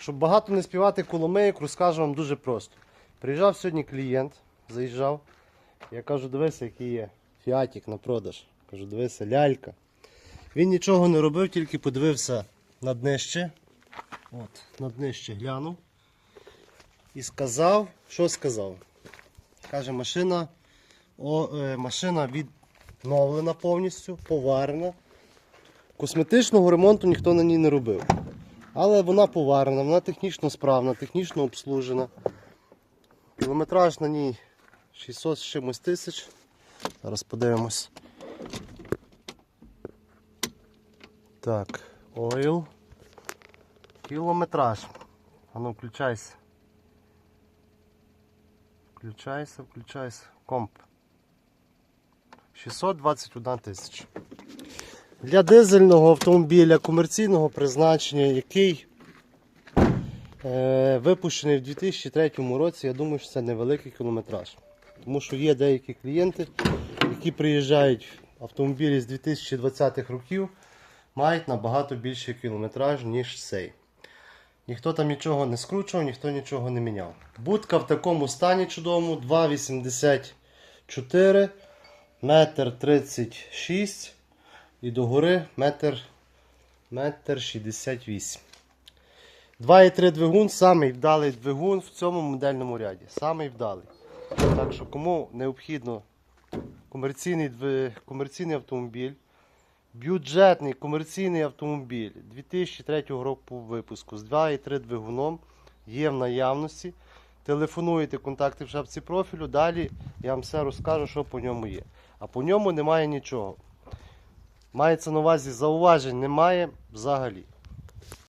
Щоб багато не співати коломейок, розкажу вам дуже просто. Приїжджав сьогодні клієнт, заїжджав. Я кажу, дивися, який є фіатік на продаж. Кажу, дивися, лялька. Він нічого не робив, тільки подивився на днище. От, на днище глянув. І сказав, що сказав? Каже, машина, о, е, машина відновлена повністю, поварена. Косметичного ремонту ніхто на ній не робив. Але вона поварена, вона технічно справна, технічно обслужена. Кілометраж на ній 600 з чимось тисяч. Зараз подивимось. Так, ойл. Кілометраж. Ану, включайся. Включайся, включайся. Комп. 621 тисяча. Для дизельного автомобіля комерційного призначення, який е, випущений в 2003 році, я думаю, що це невеликий кілометраж. Тому що є деякі клієнти, які приїжджають в автомобілі з 2020 років, мають набагато більший кілометраж, ніж цей. Ніхто там нічого не скручував, ніхто нічого не міняв. Будка в такому стані чудовому 2,84, метр 36 і догори метр, метр 68. 2,3 двигун, самий вдалий двигун в цьому модельному ряді. Самий вдалий. Так що кому необхідно комерційний, комерційний автомобіль, бюджетний комерційний автомобіль 2003 року випуску з 2,3 двигуном є в наявності. Телефонуєте, контакти в шапці профілю, далі я вам все розкажу, що по ньому є. А по ньому немає нічого. Мається на увазі зауважень немає взагалі.